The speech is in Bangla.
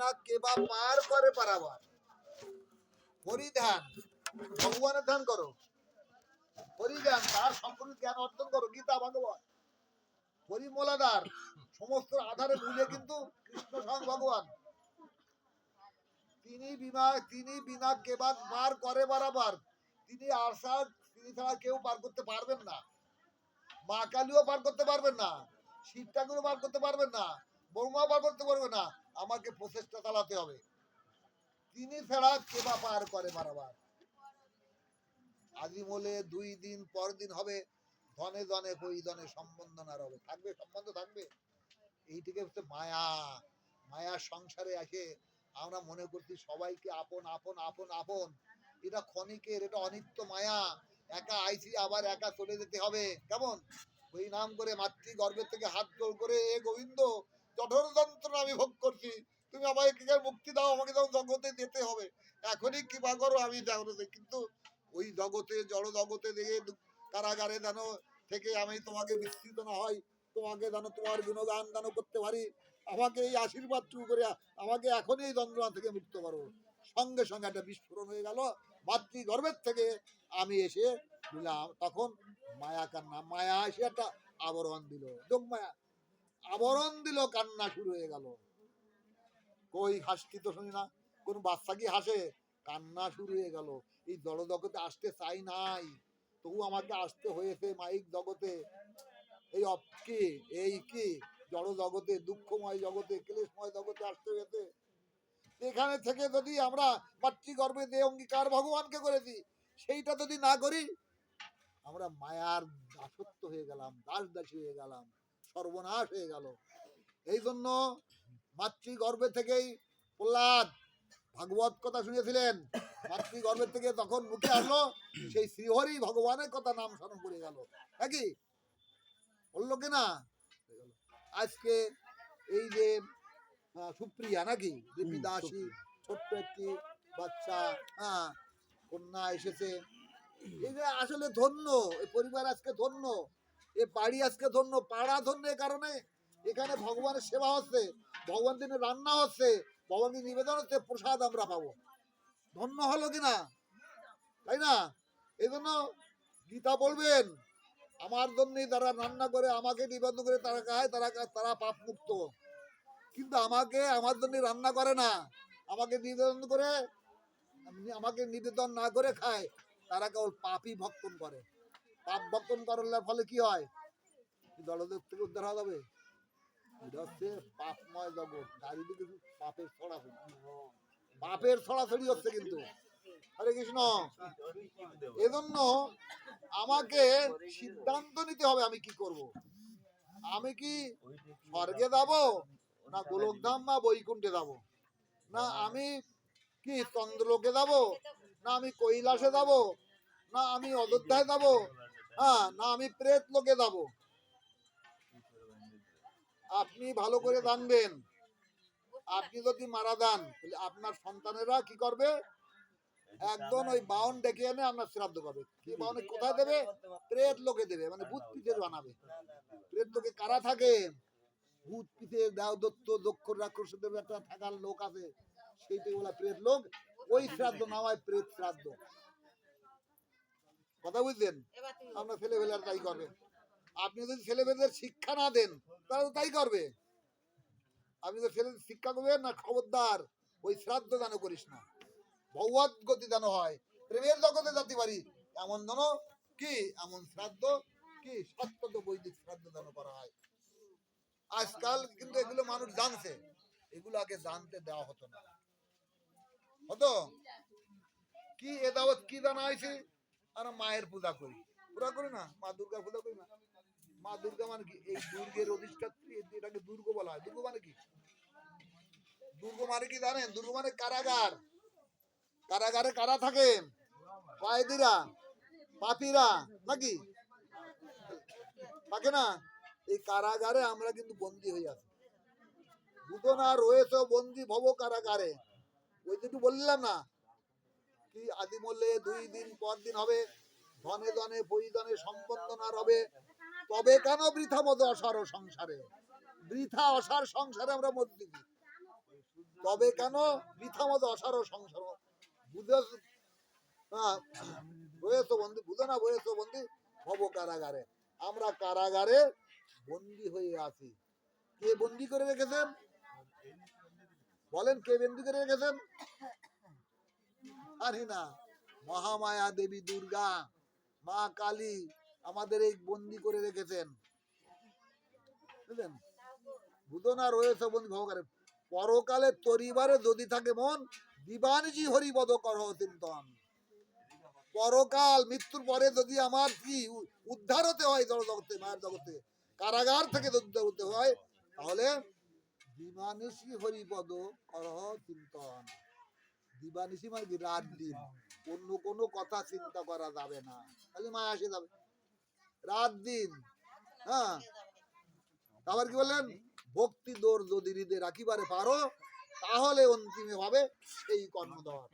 বিনা কেবা পার করে পারাবার ভগবানের ধ্যান করো। তার জ্ঞান অর্জন করো, গীতা হরিমলাদার সমস্ত আধারে কিন্তু কৃষ্ণ স্বয়ং ভগবান। তিনি বিনা তিনি বিনা পার করে বারাবার, তিনি তিনি ছাড়া কেউ পার করতে পারবেন না। মা কালীও পার করতে পারবেন না শিব ঠাকুরও পার করতে পারবেন না বৌমা করতে পারবে না, আমাকে প্রচেষ্টা চালাতে হবে। তিনি ছাড়া পার করে বারাবার? দুই দিন পর দিন হবে, ধনে ধনে হবে থাকবে, সম্বন্ধ থাকবে। এইটিকে হচ্ছে মায়া। মায়ার সংসারে আসে, আমরা মনে করছি সবাইকে আপন আপন আপন আপন। এটা ক্ষণিকের, এটা অনিত্য মায়া। একা আইছি, আবার একা চলে যেতে হবে। কেমন? ওই নাম করে মাতৃ গর্ভের থেকে হাত করে, এ গোবিন্দ কঠোর যন্ত্রণা আমি ভোগ করছি। তুমি আমাকে মুক্তি দাও, আমাকে তখন জগতে যেতে হবে। এখনই কৃপা করো, আমি জাগ্রত কিন্তু ওই জগতে, জড় জগতে দেখে কারাগারে যেন থেকে আমি তোমাকে বিস্তৃত না হয়, তোমাকে যেন তোমার গুণগান যেন করতে পারি, আমাকে এই আশীর্বাদ টু করে আমাকে এখনই এই যন্ত্রণা থেকে মুক্ত করো। সঙ্গে সঙ্গে একটা বিস্ফোরণ হয়ে গেল মাতৃ গর্ভের থেকে আমি এসে দিলাম। তখন মায়া কান্না, মায়া এসে একটা আবরণ দিল। যোগ মায়া। আবরণ দিল, কান্না শুরু হয়ে গেল। কই হাসতি তো শুনি না, কোন বাচ্চা কি হাসে? কান্না শুরু হয়ে গেল। এই জড় জগতে আসতে চাই নাই, তবু আমাকে আসতে হয়েছে মাইক জগতে। এই অপ কি? এই কি? জড় জগতে দুঃখময় জগতে, ক্লেশময় জগতে আসতে হয়েছে। এখানে থেকে যদি আমরা মাতৃগর্ভে যে অঙ্গীকার ভগবানকে করেছি, সেইটা যদি না করি, আমরা মায়ার দাসত্ব হয়ে গেলাম দাস দাসী হয়ে গেলাম। সর্বনাশ হয়ে গেল। এই জন্য মাতৃগর্ভে থেকেই প্রহ্লাদ ভাগবত কথা শুনেছিলেন। মাতৃগর্ভের থেকে তখন মুখে আসলো সেই শ্রীহরি ভগবানের কথা নাম স্মরণ করে গেল। নাকি বলল কিনা আজকে এই যে সুপ্রিয়া নাকি? দেবী দাসী ছোট্ট একটি বাচ্চা হ্যাঁ কন্যা এসেছে। এই যে আসলে ধন্য এই পরিবার আজকে ধন্য। এ বাড়ি আজকে ধন্য, পাড়া ধন্য এ কারণে। এখানে ভগবানের সেবা হচ্ছে, ভগবান দিনে রান্না হচ্ছে ভগবানকে নিবেদন হচ্ছে, প্রসাদ আমরা পাবো। ধন্য হলো কিনা তাই না? এই জন্য গীতা বলবেন, আমার জন্যই তারা রান্না করে, আমাকে নিবেদন করে তারা খায়, তারা তারা পাপ মুক্ত। কিন্তু আমাকে, আমার জন্য রান্না করে না, আমাকে নিবেদন করে, আমাকে নিবেদন না করে খায়, তারা কেবল পাপই ভক্ষণ করে। পাপ ভক্ষণ করার ফলে কি হয়? জলদেব থেকে উদ্ধার হওয়া যাবে? এটা হচ্ছে পাপময় জগৎ। চারিদিকে পাপের ছড়াছড়ি। পাপের ছড়াছড়ি হচ্ছে কিন্তু। হরে কৃষ্ণ। এজন্য আমাকে সিদ্ধান্ত নিতে হবে আমি কি করব। আমি কি স্বর্গে যাব, না গোলকধাম, না বৈকুণ্ঠে যাব? না আমি কি চন্দ্রলোকে যাব, না আমি কৈলাসে যাব, না আমি অযোধ্যায় যাব? হ্যাঁ না, আমি প্রেত লোকে যাব। আপনি ভালো করে জানবেন। আপনি যদি মারা যান, তাহলে আপনার সন্তানেরা কি করবে? একদম ওই বাউন ডেকে এনে আপনার শ্রাদ্ধ করবে। কি বাউনে কোথায় দেবে? প্রেত লোকে দেবে মানে ভূত পিঠে বানাবে। প্রেত লোকে কারা থাকে? ভূত পিঠে দাও দত্ত, দক্ষ, রাক্ষস দেবে একটা থাকার লোক আছে। সেইটাই বলা প্রেত লোক। ওই শ্রাদ্ধ নামায় প্রেত শ্রাদ্ধ। কথা বুঝলেন? আপনার ছেলে আর তাই করবে। আপনি যদি ছেলেমেয়েদের শিক্ষা না দেন তাহলে তো তাই করবে। আপনি তো ছেলে শিক্ষা করবেন না খবরদার। ওই শ্রাদ্ধ দান করিস না। ভগবত গতি যেন হয়। প্রেমের জগতে যাতে পারি এমন যেন কি? এমন শ্রাদ্ধ কি? সত্যত বৈদিক শ্রাদ্ধ যেন করা হয়। আজকাল কিন্তু এগুলো মানুষ জানছে। এগুলো আগে জানতে দেওয়া হতো না। হতো? কি এ দাওয়াত কি জানা হয়েছে? আর মায়ের পূজা করি। পূজা করি না? মা দুর্গার পূজা করি না? মা দুর্গা মানে কি? এই দুর্গের অধিষ্ঠাত্রী, এটাকে দুর্গ বলা হয়। দুর্গ মানে কি? দুর্গ মানে কি জানেন? দুর্গ মানে কারাগার। কারাগারে কারা থাকে? কয়েদিরা পাপীরা, নাকি? থাকে না? এই কারাগারে আমরা কিন্তু বন্দি হয়ে আছি। দুটো না রয়েছে বন্দি ভব কারাগারে ওই যেটু বললাম না কি আদি দুই দিন পর দিন হবে? ধনে ধনে পরিধনে সম্পন্ন না রবে তবে কেন বৃথা মতো অসার সংসারে? বৃথা অসার সংসারে আমরা মধ্যে তবে কেন বৃথা মিথামত অসার সংসার? বুঝে বয়েছো বন্দি বুঝো না বয়েছো বন্দি হব কারাগারে। আমরা কারাগারে বন্দি হয়ে আছি। কে বন্দি করে রেখেছেন? বলেন, কে বন্দি করে রেখেছেন? জানি না, মহামায়া দেবী দুর্গা, মা কালী আমাদের এই বন্দি করে রেখেছেন। রয়েছে বন্দি পরকালে তরিবারে যদি থাকে মন, দিবানিজি হরিপদ করহ চিন্তন। পরকাল মৃত্যুর পরে যদি আমার কি উদ্ধার হতে হয় মায়ের জগতে, কারাগার থেকে যদি হতে হয়, তাহলে দিবানিশি হরিপদ করহ চিন্তন। মানে রাত দিন? অন্য কোনো কথা চিন্তা করা যাবে না। মায়া আসে যাবে। রাত দিন হ্যাঁ? আবার কি বললেন? ভক্তি দোর যদি হৃদয় রাখিবারে পারো, তাহলে অন্তিমে ভাবে সেই কর্মধর